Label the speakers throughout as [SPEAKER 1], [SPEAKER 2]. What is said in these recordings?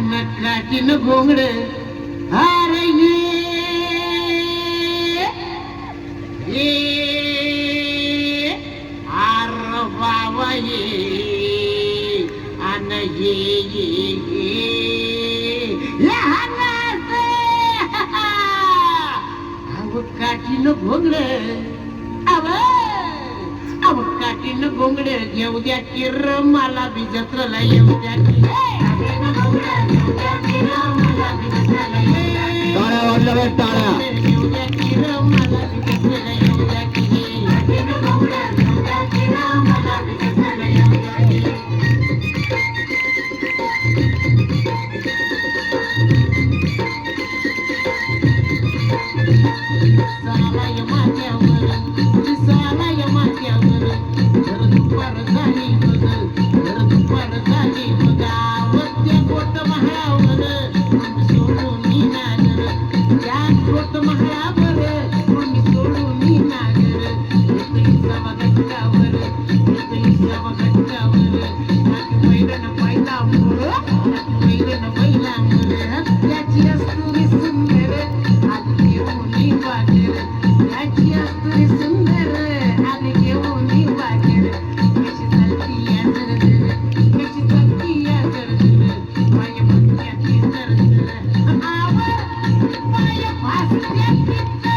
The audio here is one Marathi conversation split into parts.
[SPEAKER 1] कान घोंगड अरे ये ये आर बाबा अव काठीनं घोंगड घेऊ द्या किर मला बी जत्रला येऊ द्या की. मला झाली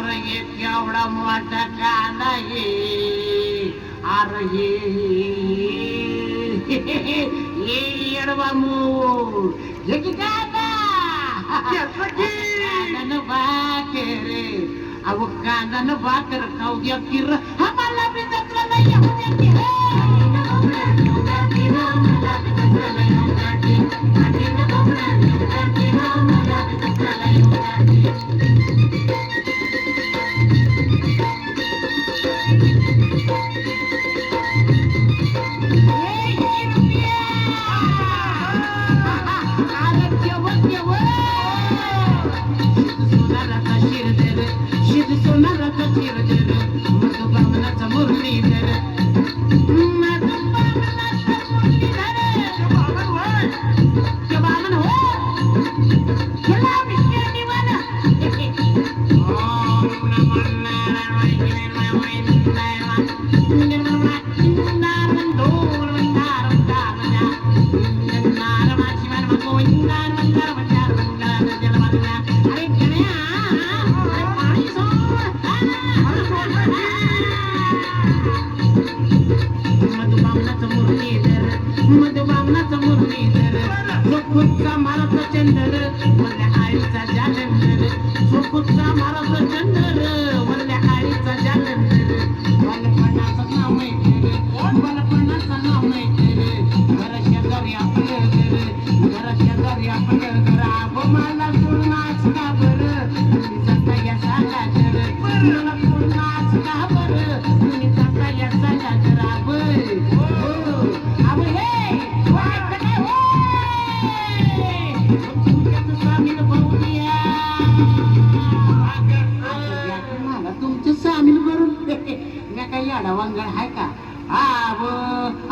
[SPEAKER 1] अरे या का अरे शिदोरी चोरा ना कांदा पोर घ्या घ्या घ्या घ्या अहो कांदा घ्या कांदा कांदा न भाकर अरे ये अन ये अरे ये केवढा मोठा कांदा ये अरे ये येडवा मूळ ये की कांदा कांदा न भाकर अहो कांदा न भाकर खाऊ द्या किर आम्हाला बी जत्रा नाही येऊ द्या की Şimdi sonra kaçırdı Africa. मी काही हाय आहे का? आव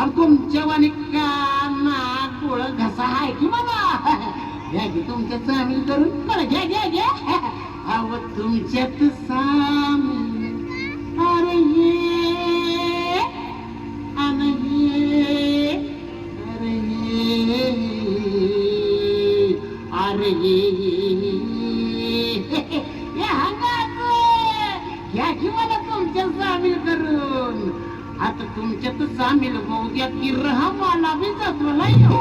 [SPEAKER 1] अरे तुमच्या वाणी काना डोळ घसा आहे की बाबा? घ्या की तुमच्या सामील करून. बरं घ्या घ्या घ्या. अव तुमच्यात सामील अरे ये अन ये अरे ये अरे ये. या घ्या की मला. जामील करून. आता तुमच्यात जामील होऊ द्या की रहा मला बी जत्रेला येऊ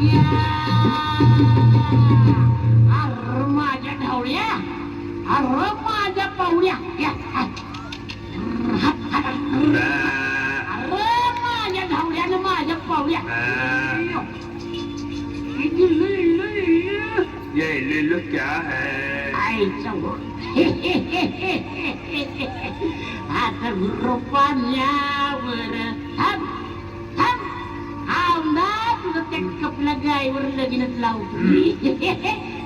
[SPEAKER 1] अरे माझ्या ढवळ्या. अरे माझ्या पावड्या. अरे माझ्या ढवळ्यानं माझ्या पावड्या.
[SPEAKER 2] है?
[SPEAKER 1] आता रुपाण्यावर थांब त्या कपल्या गायवर लगीनच लावतो.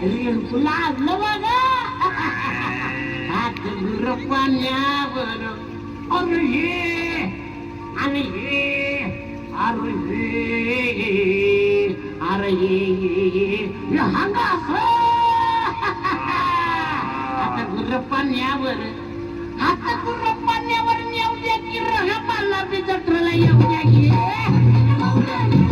[SPEAKER 1] रेणकूला आजलं बघा. आता रुपाण्यावर अरे हे. आणि हे. अरे हे. अरे हे हंगा आता गुर्र पाण्यावर आता गुर्र पाण्यावर नेऊ द्या की रहा मला बी येऊ द्या की. Yeah.